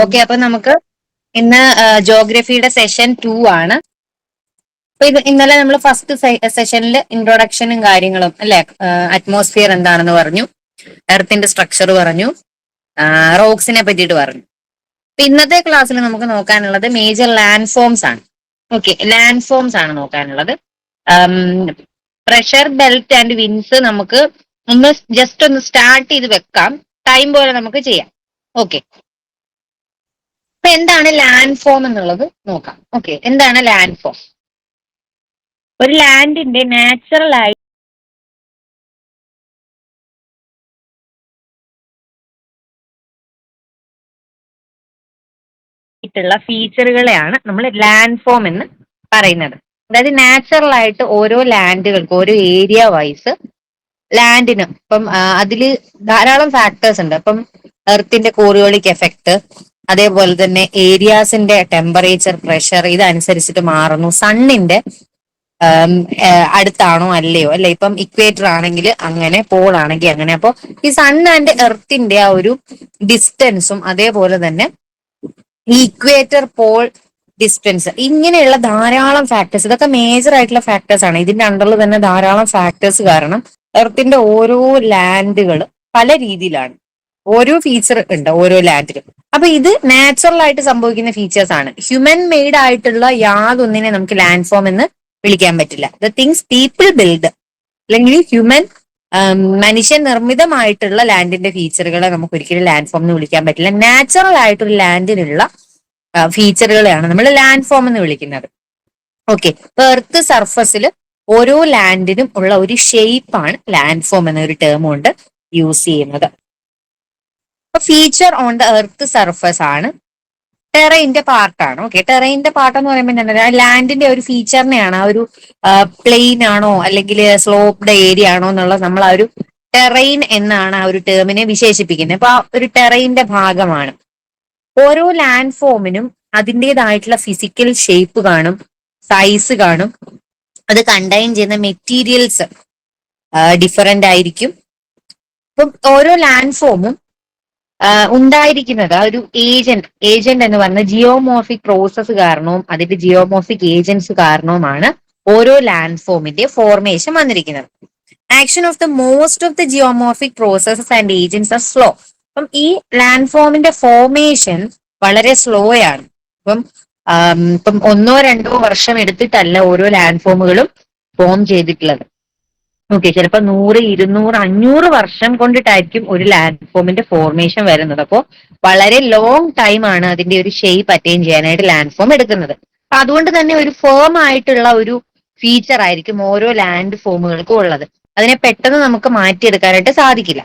Okay അപ്പൊ നമുക്ക് ഇന്ന് ജോഗ്രഫിയുടെ സെഷൻ ടു ആണ്. അപ്പൊ ഇത് ഇന്നലെ നമ്മൾ ഫസ്റ്റ് സെഷനിൽ ഇൻട്രൊഡക്ഷനും കാര്യങ്ങളും അല്ലെ? അറ്റ്മോസ്ഫിയർ എന്താണെന്ന് പറഞ്ഞു. എർത്തിന്റെ സ്ട്രക്ചർ പറഞ്ഞു. റോക്സിനെ പറ്റിയിട്ട് പറഞ്ഞു. അപ്പൊ ഇന്നത്തെ ക്ലാസ്സിൽ നമുക്ക് നോക്കാനുള്ളത് മേജർ ലാൻഡ് ഫോംസ് ആണ്. ഓക്കെ ലാൻഡ് ഫോംസ് ആണ് നോക്കാനുള്ളത്. പ്രഷർ ബെൽറ്റ് ആൻഡ് വിൻസ് നമുക്ക് ഒന്ന് ജസ്റ്റ് ഒന്ന് സ്റ്റാർട്ട് ചെയ്ത് വെക്കാം. ടൈം പോലെ നമുക്ക് ചെയ്യാം. ഓക്കെ. അപ്പൊ എന്താണ് ലാൻഡ് ഫോം എന്നുള്ളത് നോക്കാം. ഓക്കെ എന്താണ് ലാൻഡ് ഫോം ഒരു ലാൻഡിന്റെ നാച്ചുറൽ ആയി ഫീച്ചറുകളെയാണ് നമ്മൾ ലാൻഡ് ഫോം എന്ന് പറയുന്നത്. അതായത് നാച്ചുറൽ ആയിട്ട് ഓരോ ലാൻഡുകൾക്ക് ഓരോ ഏരിയ വൈസ് ലാൻഡിന് ഇപ്പം അതിൽ ധാരാളം ഫാക്ടേഴ്സ് ഉണ്ട്. അപ്പം എർത്തിന്റെ കോറിയോളിക് എഫക്ട് അതേപോലെ തന്നെ ഏരിയാസിന്റെ ടെമ്പറേച്ചർ പ്രഷർ ഇതനുസരിച്ചിട്ട് മാറുന്നു. സണ്ണിന്റെ അടുത്താണോ അല്ലയോ? അല്ലെ? ഇപ്പം ഇക്വേറ്റർ ആണെങ്കിൽ അങ്ങനെ പോൾ ആണെങ്കിൽ അങ്ങനെ. അപ്പൊ ഈ സൺ ആൻഡ് എർത്തിന്റെ ആ ഒരു ഡിസ്റ്റൻസും അതേപോലെ തന്നെ ഈ ഇക്വേറ്റർ പോൾ ഡിസ്റ്റൻസ് ഇങ്ങനെയുള്ള ധാരാളം ഫാക്ടേഴ്സ് ഇതൊക്കെ മേജർ ആയിട്ടുള്ള ഫാക്ടേഴ്സ് ആണ്. ഇതിന്റെ അണ്ടറിൽ തന്നെ ധാരാളം ഫാക്ടേഴ്സ് കാരണം എർത്തിന്റെ ഓരോ ലാൻഡുകൾ പല രീതിയിലാണ്. ഓരോ ഫീച്ചർ ഉണ്ട് ഓരോ ലാൻഡിലും അപ്പൊ ഇത് നാച്ചുറൽ ആയിട്ട് സംഭവിക്കുന്ന ഫീച്ചേഴ്സ് ആണ്. ഹ്യൂമൻ മെയ്ഡ് ആയിട്ടുള്ള യാതൊന്നിനെ നമുക്ക് ലാൻഡ് ഫോം എന്ന് വിളിക്കാൻ പറ്റില്ല. ദ തിങ്സ് പീപ്പിൾ ബിൽഡ് അല്ലെങ്കിൽ ഹ്യൂമൻ മനുഷ്യ നിർമ്മിതമായിട്ടുള്ള ലാൻഡിന്റെ ഫീച്ചറുകളെ നമുക്ക് ഒരിക്കലും ലാൻഡ് ഫോം എന്ന് വിളിക്കാൻ പറ്റില്ല. നാച്ചുറൽ ആയിട്ടൊരു ലാൻഡിനുള്ള ഫീച്ചറുകളെയാണ് നമ്മൾ ലാൻഡ് ഫോം എന്ന് വിളിക്കുന്നത്. ഓക്കെ എർത്ത് സർഫസിൽ ഓരോ ലാൻഡിനും ഉള്ള ഒരു ഷേപ്പാണ് ലാൻഡ് ഫോം എന്നൊരു ടേം കൊണ്ട് യൂസ് ചെയ്യുന്നത്. Feature on the earth surface ആണ്. ടെറൈന്റെ പാർട്ടാണ് ഓക്കെ ടെറൈന്റെ പാർട്ട് എന്ന് പറയുമ്പോൾ എന്താണ് ലാൻഡിന്റെ ഒരു ഫീച്ചറിനെയാണ് ആ ഒരു പ്ലെയിൻ ആണോ അല്ലെങ്കിൽ സ്ലോപ്ഡ് ഏരിയ ആണോ എന്നുള്ള നമ്മൾ ആ ഒരു ടെറൈൻ എന്നാണ് ആ ഒരു ടേമിനെ വിശേഷിപ്പിക്കുന്നത്. അപ്പൊ ആ ഒരു ടെറൈന്റെ ഭാഗമാണ്. ഓരോ ലാൻഡ് ഫോമിനും അതിന്റെതായിട്ടുള്ള ഫിസിക്കൽ ഷേപ്പ് കാണും സൈസ് കാണും. അത് കണ്ടെയ്ൻ ചെയ്യുന്ന മെറ്റീരിയൽസ് ഡിഫറെന്റ് ആയിരിക്കും. അപ്പം ഓരോ ലാൻഡ് ഫോമും ഉണ്ടായിരിക്കുന്നത് ആ ഒരു ഏജന്റ് ഏജന്റ് എന്ന് പറഞ്ഞ ജിയോമോർഫിക് പ്രോസസ്സ് കാരണവും അതിന്റെ ജിയോമോർഫിക് ഏജൻസ് കാരണവുമാണ് ഓരോ ലാൻഡ് ഫോമിന്റെ ഫോർമേഷൻ വന്നിരിക്കുന്നത്. Action of the most of the geomorphic processes and agents are slow അപ്പം ഈ ലാൻഡ് ഫോമിന്റെ ഫോർമേഷൻ വളരെ സ്ലോ ആണ്. അപ്പം ഇപ്പം ഒന്നോ രണ്ടോ വർഷം എടുത്തിട്ടല്ല ഓരോ ലാൻഡ് ഫോമുകളും ഫോം ചെയ്തിട്ടുള്ളത്. ഓക്കെ ചിലപ്പോൾ നൂറ് ഇരുന്നൂറ് അഞ്ഞൂറ് വർഷം കൊണ്ടിട്ടായിരിക്കും ഒരു ലാൻഡ് ഫോമിന്റെ ഫോർമേഷൻ വരുന്നത്. അപ്പോൾ വളരെ ലോങ് ടൈം ആണ് അതിന്റെ ഒരു ഷേപ്പ് അറ്റൈൻ ചെയ്യാനായിട്ട് ലാൻഡ് ഫോം എടുക്കുന്നത്. അപ്പൊ അതുകൊണ്ട് തന്നെ ഒരു ഫേം ആയിട്ടുള്ള ഒരു ഫീച്ചർ ആയിരിക്കും ഓരോ ലാൻഡ് ഫോമുകൾക്കും ഉള്ളത്. അതിനെ പെട്ടെന്ന് നമുക്ക് മാറ്റിയെടുക്കാനായിട്ട് സാധിക്കില്ല.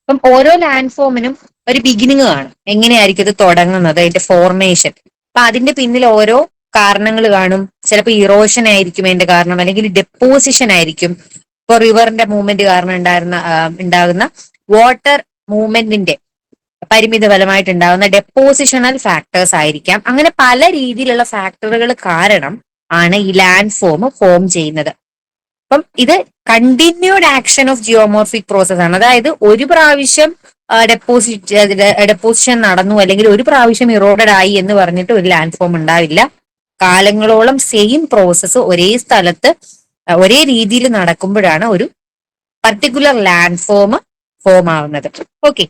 അപ്പം ഓരോ ലാൻഡ് ഫോമിനും ഒരു ബിഗിനിങ് കാണും. എങ്ങനെയായിരിക്കും ഇത് തുടങ്ങുന്നത് അതിന്റെ ഫോർമേഷൻ അപ്പൊ അതിന്റെ പിന്നിൽ ഓരോ കാരണങ്ങൾ കാണും. ചിലപ്പോൾ ഇറോഷൻ ആയിരിക്കും അതിന്റെ കാരണം അല്ലെങ്കിൽ ഡെപ്പോസിഷൻ ആയിരിക്കും. ഇപ്പൊ റിവറിന്റെ മൂവ്മെന്റ് കാരണം ഉണ്ടായിരുന്ന ഉണ്ടാകുന്ന വാട്ടർ മൂവ്മെന്റിന്റെ പരിമിത ഫലമായിട്ട് ഉണ്ടാകുന്ന ഡെപ്പോസിഷണൽ ഫാക്ടേഴ്സ് ആയിരിക്കാം. അങ്ങനെ പല രീതിയിലുള്ള ഫാക്ടറുകൾ കാരണം ആണ് ഈ ലാൻഡ് ഫോം ഫോം ചെയ്യുന്നത്. അപ്പം ഇത് continued action of geomorphic process ആണ്. അതായത് ഒരു പ്രാവശ്യം ഡെപ്പോസിറ്റ് ഡെപ്പോസിഷൻ നടന്നു അല്ലെങ്കിൽ ഒരു പ്രാവശ്യം ഇറോഡഡ് ആയി എന്ന് പറഞ്ഞിട്ട് ഒരു ലാൻഡ് ഫോം ഉണ്ടാവില്ല. കാലങ്ങളോളം സെയിം പ്രോസസ്സ് ഒരേ സ്ഥലത്ത് ഒരേ രീതിയിൽ നടക്കുമ്പോഴാണ് ഒരു പർട്ടിക്കുലർ ലാൻഡ് ഫോം ഫോം ആവുന്നത്. ഓക്കെ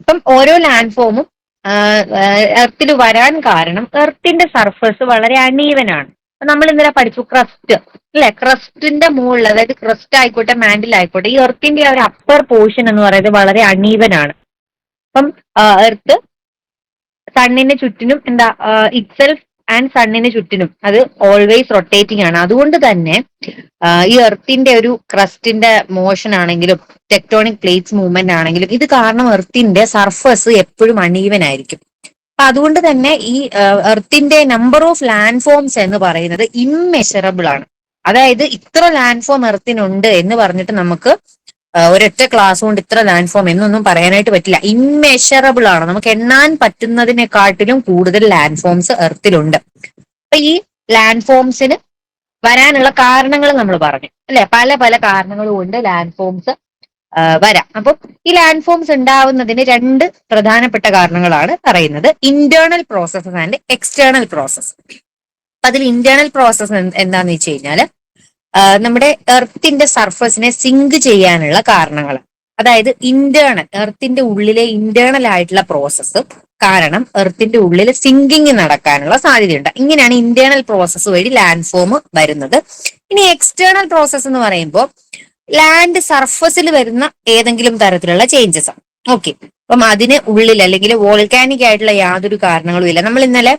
അപ്പം ഓരോ ലാൻഡ് ഫോമും എർത്തിൽ വരാൻ കാരണം എർത്തിന്റെ സർഫസ് വളരെ അണീവൻ ആണ് നമ്മൾ ഇന്നലെ പഠിച്ചു ക്രസ്റ്റ് അല്ലെ? ക്രസ്റ്റിന്റെ മുകളിൽ അതായത് ക്രസ്റ്റ് ആയിക്കോട്ടെ മാൻഡിൽ ആയിക്കോട്ടെ ഈ എർത്തിന്റെ ഒരു അപ്പർ പോർഷൻ എന്ന് പറയുന്നത് വളരെ അണീവൻ ആണ് അപ്പം എർത്ത് സണ്ണിന് ചുറ്റിനും എന്താ ഇറ്റ്സെൽഫ് ആൻഡ് സണ്ണിന് ചുറ്റിനും അത് ഓൾവേസ് റൊട്ടേറ്റിംഗ് ആണ്. അതുകൊണ്ട് തന്നെ ഈ എർത്തിന്റെ ഒരു ക്രസ്റ്റിന്റെ മോഷൻ ആണെങ്കിലും ടെക്ടോണിക് പ്ലേറ്റ്സ് മൂവ്മെന്റ് ആണെങ്കിലും ഇത് കാരണം എർത്തിന്റെ സർഫസ് എപ്പോഴും അണീവൻ ആയിരിക്കും. അപ്പൊ അതുകൊണ്ട് തന്നെ ഈ എർത്തിന്റെ നമ്പർ ഓഫ് ലാൻഡ് ഫോംസ് എന്ന് പറയുന്നത് ഇമ്മെഷറബിൾ ആണ്. അതായത് ഇത്ര ലാൻഡ് ഫോം എർത്തിനുണ്ട് എന്ന് പറഞ്ഞിട്ട് നമുക്ക് ഒരൊറ്റ ക്ലാസ് കൊണ്ട് ഇത്ര ലാൻഡ് ഫോം എന്നൊന്നും പറയാനായിട്ട് പറ്റില്ല. ഇമ്മെഷറബിൾ ആണ്. നമുക്ക് എണ്ണാൻ പറ്റുന്നതിനെക്കാട്ടിലും കൂടുതൽ ലാൻഡ് ഫോംസ് എർത്തിലുണ്ട് അപ്പൊ ഈ ലാൻഡ് ഫോംസിന് വരാനുള്ള കാരണങ്ങൾ നമ്മൾ പറഞ്ഞു. അല്ലെ? പല പല കാരണങ്ങൾ കൊണ്ട് ലാൻഡ് ഫോംസ് വരാം. അപ്പം ഈ ലാൻഡ് ഫോംസ് ഉണ്ടാവുന്നതിന് രണ്ട് പ്രധാനപ്പെട്ട കാരണങ്ങളാണ് പറയുന്നത്. Internal processes and external process അപ്പൊ അതിൽ ഇന്റേണൽ പ്രോസസ്സ് എന്താന്ന് വെച്ച് കഴിഞ്ഞാൽ നമ്മുടെ എർത്തിന്റെ സർഫസിനെ സിങ്ക് ചെയ്യാനുള്ള കാരണങ്ങൾ. അതായത് ഇന്റേണൽ എർത്തിന്റെ ഉള്ളിലെ ഇന്റേണൽ ആയിട്ടുള്ള പ്രോസസ്സ് കാരണം എർത്തിന്റെ ഉള്ളിൽ സിങ്കിങ് നടക്കാനുള്ള സാധ്യതയുണ്ട്. ഇങ്ങനെയാണ് ഇന്റേണൽ പ്രോസസ്സ് വഴി ലാൻഡ് ഫോം വരുന്നത്. ഇനി എക്സ്റ്റേണൽ പ്രോസസ്സ് എന്ന് പറയുമ്പോൾ ലാൻഡ് സർഫസിൽ വരുന്ന ഏതെങ്കിലും തരത്തിലുള്ള ചേഞ്ചസ് ആണ്. ഓക്കെ അപ്പം അതിന് ഉള്ളിൽ അല്ലെങ്കിൽ വോൾക്കാനിക് ആയിട്ടുള്ള യാതൊരു കാരണങ്ങളും ഇല്ല. നമ്മൾ ഇന്നലെ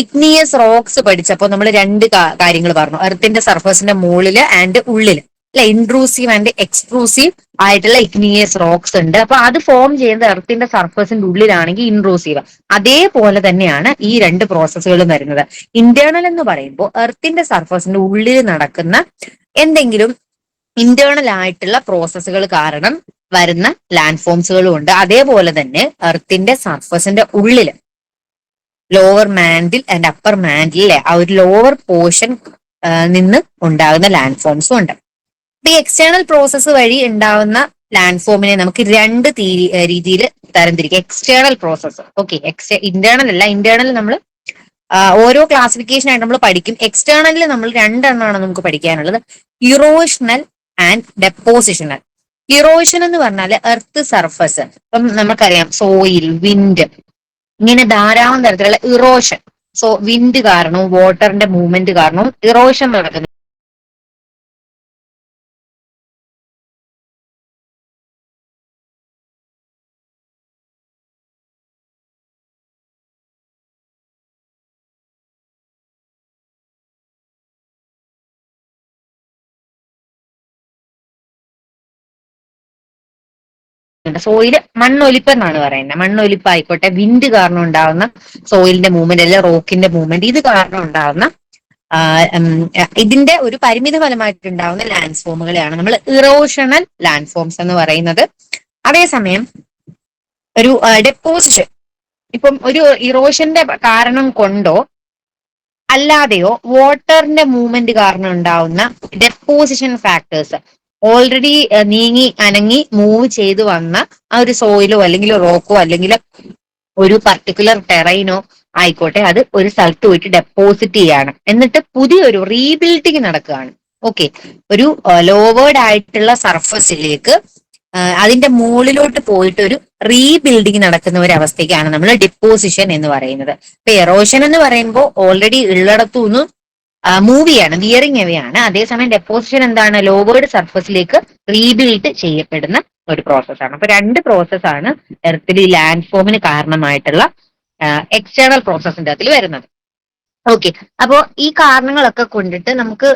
ഇഗ്നിയസ് റോക്സ് പഠിച്ചപ്പോൾ നമ്മൾ രണ്ട് കാര്യങ്ങൾ പറഞ്ഞു. എർത്തിന്റെ സർഫസിന്റെ മുകളിൽ ആൻഡ് ഉള്ളിൽ അല്ലെ? ഇൻട്രൂസീവ് ആൻഡ് എക്സ്ട്രൂസീവ് ആയിട്ടുള്ള ഇഗ്നിയസ് റോക്സ് ഉണ്ട്. അപ്പൊ അത് ഫോം ചെയ്യുന്നത് എർത്തിന്റെ സർഫസിന്റെ ഉള്ളിലാണെങ്കിൽ ഇൻട്രൂസീവ് അതേപോലെ തന്നെയാണ് ഈ രണ്ട് പ്രോസസ്സുകളും വരുന്നത്. ഇന്റേണൽ എന്ന് പറയുമ്പോൾ എർത്തിന്റെ സർഫസിന്റെ ഉള്ളിൽ നടക്കുന്ന എന്തെങ്കിലും ഇന്റേണൽ ആയിട്ടുള്ള പ്രോസസ്സുകൾ കാരണം വരുന്ന ലാൻഡ് ഫോംസുകളും ഉണ്ട്. അതേപോലെ തന്നെ എർത്തിന്റെ സർഫസിന്റെ ഉള്ളിൽ lower mantle and upper mantle അല്ലെ ആ ഒരു ലോവർ പോർഷൻ നിന്ന് ഉണ്ടാകുന്ന ലാൻഡ് ഫോംസും ഉണ്ട്. ഈ എക്സ്റ്റേണൽ പ്രോസസ്സ് വഴി ഉണ്ടാവുന്ന ലാൻഡ് ഫോമിനെ നമുക്ക് രണ്ട് രീതിയിൽ തരംതിരിക്കാം. എക്സ്റ്റേണൽ പ്രോസസ്സ് ഓക്കെ എക്സ്റ്റേ ഇന്റേണൽ അല്ല ഇന്റേണൽ നമ്മൾ ഓരോ ക്ലാസിഫിക്കേഷൻ ആയിട്ട് നമ്മൾ പഠിക്കും. എക്സ്റ്റേണലിൽ നമ്മൾ രണ്ടെണ്ണമാണ് നമുക്ക് പഠിക്കാനുള്ളത്. ഇറോഷണൽ ആൻഡ് ഡെപ്പോസിഷണൽ ഇറോഷൻ എന്ന് പറഞ്ഞാൽ എർത്ത് സർഫസ് ഇപ്പം നമുക്കറിയാം സോയിൽ വിൻഡ് ഇങ്ങനെ ധാരാളം തരത്തിലുള്ള ഇറോഷൻ സോ വിൻഡ് കാരണവും വാട്ടറിന്റെ മൂവ്മെന്റ് കാരണവും ഇറോഷൻ നടക്കുന്നു. സോയിൽ മണ്ണൊലിപ്പ് എന്നാണ് പറയുന്നത്. മണ്ണൊലിപ്പ് ആയിക്കോട്ടെ വിൻഡ് കാരണം ഉണ്ടാകുന്ന സോയിലിന്റെ മൂവ്മെന്റ് അല്ലെങ്കിൽ റോക്കിന്റെ മൂവ്മെന്റ് ഇത് കാരണം ഉണ്ടാകുന്ന ഇതിന്റെ ഒരു പരിമിത ഫലമായിട്ട് ഉണ്ടാകുന്ന ലാൻഡ് ഫോമുകളെയാണ് നമ്മൾ ഇറോഷണൽ ലാൻഡ് ഫോംസ് എന്ന് പറയുന്നത്. അതേസമയം ഒരു ഡെപ്പോസിഷൻ ഇപ്പം ഒരു ഇറോഷന്റെ കാരണം കൊണ്ടോ അല്ലാതെയോ വാട്ടറിന്റെ മൂവ്മെന്റ് കാരണം ഉണ്ടാവുന്ന ഡെപ്പോസിഷൻ ഫാക്ടേഴ്സ് ഓൾറെഡി നീങ്ങി അനങ്ങി മൂവ് ചെയ്ത് വന്ന ആ ഒരു സോയിലോ അല്ലെങ്കിൽ റോക്കോ അല്ലെങ്കിൽ ഒരു പർട്ടിക്കുലർ ടെറൈനോ ആയിക്കോട്ടെ. അത് ഒരു സ്ഥലത്ത് പോയിട്ട് ഡെപ്പോസിറ്റ് ചെയ്യാണ്. എന്നിട്ട് പുതിയൊരു റീബിൽഡിങ് നടക്കുകയാണ്. ഓക്കെ ഒരു ലോവേർഡ് ആയിട്ടുള്ള സർഫസിലേക്ക് അതിന്റെ മുകളിലോട്ട് പോയിട്ട് ഒരു റീബിൽഡിങ് നടക്കുന്ന ഒരു അവസ്ഥയ്ക്കാണ് നമ്മൾ ഡിപ്പോസിഷൻ എന്ന് പറയുന്നത്. ഇപ്പൊ എറോഷൻ എന്ന് പറയുമ്പോൾ ഓൾറെഡി ഉള്ളിടത്തു നിന്നും മൂവ് ചെയ്യാണ് വിയറിംഗ് എവയാണ് അതേസമയം ഡെപ്പോസിഷൻ എന്താണ്? ലോവേർഡ് സർഫസിലേക്ക് റീബിൽഡ് ചെയ്യപ്പെടുന്ന ഒരു പ്രോസസ്സാണ് അപ്പൊ രണ്ട് പ്രോസസ്സാണ് എർത്തിൽ ലാൻഡ് ഫോമിന് കാരണമായിട്ടുള്ള എക്സ്റ്റേണൽ പ്രോസസ്സിന്റെ അതിൽ വരുന്നത്. ഓക്കെ അപ്പോ ഈ കാരണങ്ങളൊക്കെ കൊണ്ടിട്ട് നമുക്ക്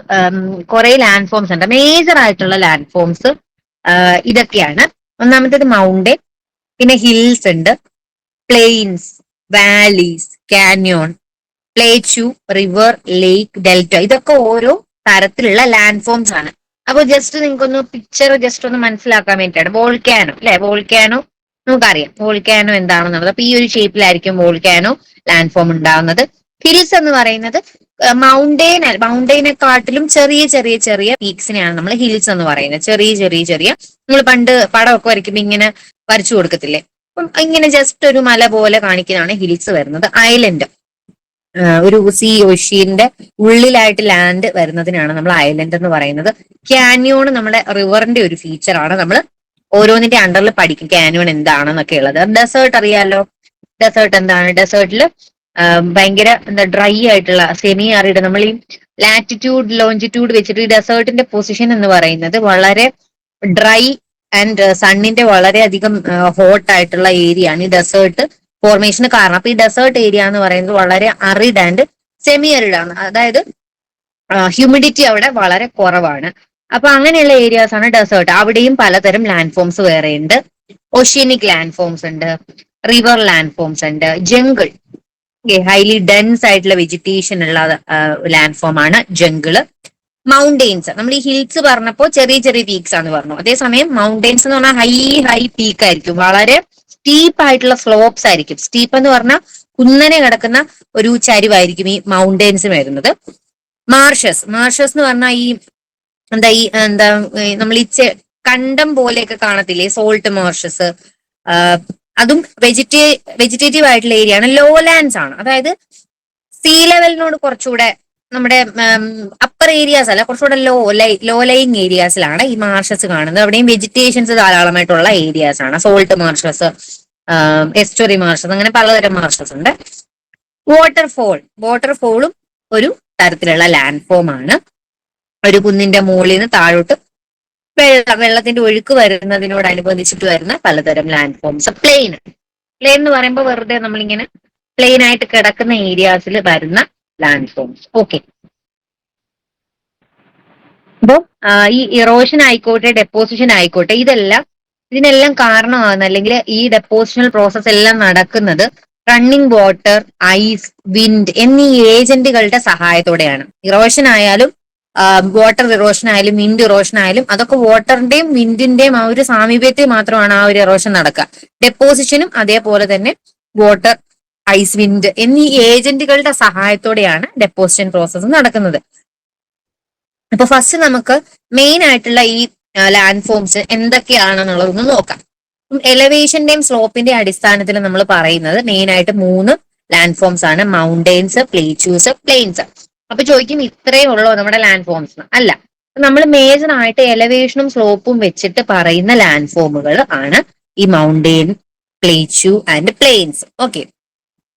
കുറെ ലാൻഡ് ഫോംസ് ഉണ്ട്. മേജർ ആയിട്ടുള്ള ലാൻഡ് ഫോംസ് ഇതൊക്കെയാണ്. ഒന്നാമത്തേത് മൗണ്ടൻ പിന്നെ ഹിൽസ് ഉണ്ട്. Plains valleys canyon plateau river lake delta ഇതൊക്കെ ഓരോ തരത്തിലുള്ള ലാൻഡ് ഫോംസ് ആണ്. അപ്പൊ ജസ്റ്റ് നിങ്ങൾക്കൊന്ന് പിക്ചർ ജസ്റ്റ് ഒന്ന് മനസ്സിലാക്കാൻ വേണ്ടിയിട്ടാണ്. വോൾക്കാനോ അല്ലെ വോൾക്കാനോ നമുക്കറിയാം. വോൾക്കാനോ എന്താണെന്നുള്ളത്. അപ്പൊ ഈ ഒരു ഷേപ്പിലായിരിക്കും വോൾക്കാനോ ലാൻഡ് ഫോം ഉണ്ടാവുന്നത്. ഹിൽസ് എന്ന് പറയുന്നത് മൗണ്ടെയിൻ മൗണ്ടെയിനെക്കാട്ടിലും ചെറിയ ചെറിയ ചെറിയ പീക്സിനെയാണ് നമ്മൾ ഹിൽസ് എന്ന് പറയുന്നത്. ചെറിയ ചെറിയ ചെറിയ. നമ്മൾ പണ്ട് പടമൊക്കെ വരയ്ക്കുമ്പോൾ ഇങ്ങനെ വരച്ചു കൊടുക്കത്തില്ലേ? അപ്പം ഇങ്ങനെ ജസ്റ്റ് ഒരു മല പോലെ കാണിക്കുന്നതാണ് ഹിൽസ് വരുന്നത്. ഐലൻഡ് ഒരു സി ഒഷീന്റെ ഉള്ളിലായിട്ട് ലാൻഡ് വരുന്നതിനാണ് നമ്മൾ ഐലൻഡ് എന്ന് പറയുന്നത്. ക്യാനിയോൺ നമ്മുടെ റിവറിന്റെ ഒരു ഫീച്ചറാണ് നമ്മൾ ഓരോന്നിന്റെ അണ്ടറിൽ പഠിക്കും ക്യാനിയോൺ എന്താണെന്നൊക്കെ ഉള്ളത്. ഡെസേർട്ട് അറിയാലോ? ഡെസേർട്ട് എന്താണ്? ഡെസേർട്ടിൽ ഭയങ്കര എന്താ ഡ്രൈ ആയിട്ടുള്ള സെമി ആറിഡ് നമ്മൾ ഈ ലാറ്റിറ്റ്യൂഡ് ലോഞ്ചിറ്റ്യൂഡ് വെച്ചിട്ട് ഈ ഡെസേർട്ടിന്റെ പൊസിഷൻ എന്ന് പറയുന്നത് വളരെ ഡ്രൈ ആൻഡ് സണ്ണിന്റെ വളരെയധികം ഹോട്ട് ആയിട്ടുള്ള ഏരിയ ആണ് ഈ ഡെസേർട്ട് ഫോർമേഷന് കാരണം. അപ്പൊ ഈ ഡെസേർട്ട് ഏരിയ എന്ന് പറയുന്നത് വളരെ അറിഡ് ആൻഡ് സെമി അറിഡ് ആണ്. അതായത് ഹ്യൂമിഡിറ്റി അവിടെ വളരെ കുറവാണ്. അപ്പൊ അങ്ങനെയുള്ള ഏരിയാസ് ആണ് ഡെസേർട്ട് അവിടെയും പലതരം ലാൻഡ് ഫോംസ് വേറെ ഉണ്ട്. ഓഷ്യനിക് ലാൻഡ് ഫോംസ് ഉണ്ട്. റിവർ ലാൻഡ് ഫോംസ് ഉണ്ട് ജംഗിൾ ഹൈലി ഡെൻസ് ആയിട്ടുള്ള വെജിറ്റേഷൻ ഉള്ള ലാൻഡ് ഫോം ആണ് ജംഗിൾ മൗണ്ടെയിൻസ് നമ്മൾ ഈ ഹിൽസ് പറഞ്ഞപ്പോൾ ചെറിയ ചെറിയ പീക്സ് ആണ് പറഞ്ഞു. അതേസമയം മൗണ്ടെയിൻസ് എന്ന് പറഞ്ഞാൽ ഹൈ ഹൈ പീക്ക് ആയിരിക്കും. വളരെ സ്റ്റീപ്പ് ആയിട്ടുള്ള സ്ലോപ്സ് ആയിരിക്കും. സ്റ്റീപ്പ് എന്ന് പറഞ്ഞാൽ കുന്നനെ കിടക്കുന്ന ഒരു ചരിവായിരിക്കും ഈ മൗണ്ടെയിൻസ് വരുന്നത്. മാർഷസ് മാർഷസ് എന്ന് പറഞ്ഞാൽ ഈ എന്താ ഈ എന്താ നമ്മൾ ഈ കണ്ടം പോലെയൊക്കെ കാണത്തില്ലേ? സോൾട്ട് മാർഷസ് അതും വെജിറ്റേ വെജിറ്റേറ്റീവ് ആയിട്ടുള്ള ഏരിയ ആണ്. ലോ ലാൻഡ്സ് ആണ്. അതായത് സീ ലെവലിനോട് കുറച്ചുകൂടെ നമ്മുടെ ഏരിയാസ് അല്ല കുറച്ചുകൂടെ ലോ ലൈ ലോ ലൈങ് ഏരിയാസിലാണ് ഈ മാർഷസ് കാണുന്നത്. അവിടെയും വെജിറ്റേഷൻസ് ധാരാളമായിട്ടുള്ള ഏരിയാസ് ആണ്. സോൾട്ട് മാർഷസ് എസ്റ്റോറി മാർഷസ് അങ്ങനെ പലതരം മാർഷസ് ഉണ്ട്. വാട്ടർഫോൾ വാട്ടർഫോളും ഒരു തരത്തിലുള്ള ലാൻഡ് ഫോം ആണ്. ഒരു കുന്നിന്റെ മുകളിൽ നിന്ന് താഴോട്ട് വെള്ളം വെള്ളത്തിന്റെ ഒഴുക്ക് വരുന്നതിനോട് വരുന്നതിനോടനുബന്ധിച്ചിട്ട് വരുന്ന പലതരം ലാൻഡ് ഫോംസ് പ്ലെയിൻ പ്ലെയിൻ എന്ന് പറയുമ്പോൾ വെറുതെ നമ്മളിങ്ങനെ പ്ലെയിൻ ആയിട്ട് കിടക്കുന്ന ഏരിയാസിൽ വരുന്ന ലാൻഡ് ഫോംസ് ഓക്കെ അപ്പോ ഈ ഇറോഷൻ ആയിക്കോട്ടെ ഡെപ്പോസിഷൻ ആയിക്കോട്ടെ ഇതെല്ലാം ഇതിനെല്ലാം കാരണമാകുന്ന അല്ലെങ്കിൽ ഈ ഡെപ്പോസിഷണൽ പ്രോസസ് എല്ലാം നടക്കുന്നത് റണ്ണിങ് വാട്ടർ ഐസ് വിൻഡ് എന്നീ ഏജന്റുകളുടെ സഹായത്തോടെയാണ്. ഇറോഷൻ ആയാലും വാട്ടർ ഇറോഷൻ ആയാലും വിൻഡ് ഇറോഷൻ ആയാലും അതൊക്കെ വാട്ടറിന്റെയും വിൻഡിന്റെയും ആ ഒരു സാമീപ്യത്തിൽ മാത്രമാണ് ആ ഒരു ഇറോഷൻ നടക്കുക. ഡെപ്പോസിഷനും അതേപോലെ തന്നെ വാട്ടർ ഐസ് വിൻഡ് എന്നീ ഏജന്റുകളുടെ സഹായത്തോടെയാണ് ഡെപ്പോസിഷൻ പ്രോസസ്സ് നടക്കുന്നത്. അപ്പൊ ഫസ്റ്റ് നമുക്ക് മെയിൻ ആയിട്ടുള്ള ഈ ലാൻഡ് ഫോംസ് എന്തൊക്കെയാണെന്നുള്ളതൊന്ന് നോക്കാം. എലവേഷന്റെയും സ്ലോപ്പിന്റെയും അടിസ്ഥാനത്തിൽ നമ്മൾ പറയുന്നത് മെയിൻ ആയിട്ട് മൂന്ന് ലാൻഡ് ഫോംസ് ആണ്. മൗണ്ടെയിൻസ് പ്ലേറ്റ്യൂസ് പ്ലെയിൻസ് അപ്പൊ ചോദിക്കും ഇത്രയേ ഉള്ളൂ നമ്മുടെ ലാൻഡ് ഫോംസ് അല്ല നമ്മൾ മേജർ ആയിട്ട് എലവേഷനും സ്ലോപ്പും വെച്ചിട്ട് പറയുന്ന ലാൻഡ് ഫോമുകൾ ആണ് ഈ mountain plateau and plains okay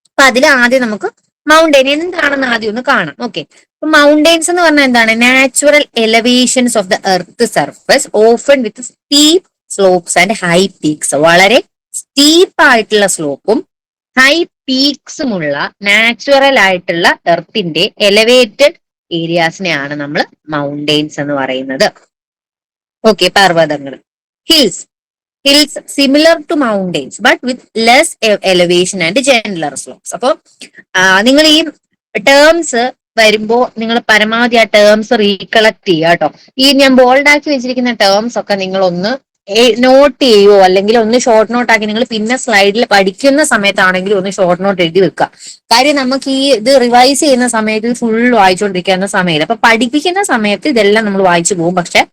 അപ്പൊ അതിൽ ആദ്യം നമുക്ക് മൗണ്ടെയിൻ എന്താണെന്ന് ആദ്യം ഒന്ന് കാണാം. ഓക്കെ അപ്പൊ മൗണ്ടെയിൻസ് എന്ന് പറഞ്ഞാൽ എന്താണ്? Natural elevations of the earth surface often with steep slopes and high peaks വളരെ സ്റ്റീപ്പ് ആയിട്ടുള്ള സ്ലോപ്പും ഹൈ പീക്സുമുള്ള നാച്ചുറൽ ആയിട്ടുള്ള എർത്തിന്റെ എലവേറ്റഡ് ഏരിയാസിനെയാണ് നമ്മൾ മൗണ്ടെയിൻസ് എന്ന് പറയുന്നത്. ഓക്കെ പർവതങ്ങൾ hills hills similar to mountains but with less elevation and gentler slopes അപ്പോൾ നിങ്ങൾ ഈ ടേംസ് വരുമ്പോ നിങ്ങൾ പരമാവധി ആ ടേംസ് റീകളക്ട് ചെയ്യുക കേട്ടോ. ഈ ഞാൻ ബോൾഡ് ആക്കി വെച്ചിരിക്കുന്ന ടേംസ് ഒക്കെ നിങ്ങൾ ഒന്ന് നോട്ട് ചെയ്യുവോ? അല്ലെങ്കിൽ ഒന്ന് ഷോർട്ട് നോട്ട് ആക്കി നിങ്ങൾ പിന്നെ സ്ലൈഡിൽ പഠിക്കുന്ന സമയത്താണെങ്കിലും ഒന്ന് ഷോർട്ട് നോട്ട് എഴുതി വെക്കുക. കാര്യം നമുക്ക് ഈ ഇത് റിവൈസ് ചെയ്യുന്ന സമയത്ത് ഫുൾ വായിച്ചുകൊണ്ടിരിക്കുന്ന സമയത്ത് അപ്പൊ പഠിപ്പിക്കുന്ന സമയത്ത് ഇതെല്ലാം നമ്മൾ വായിച്ചു പോകും. പക്ഷെ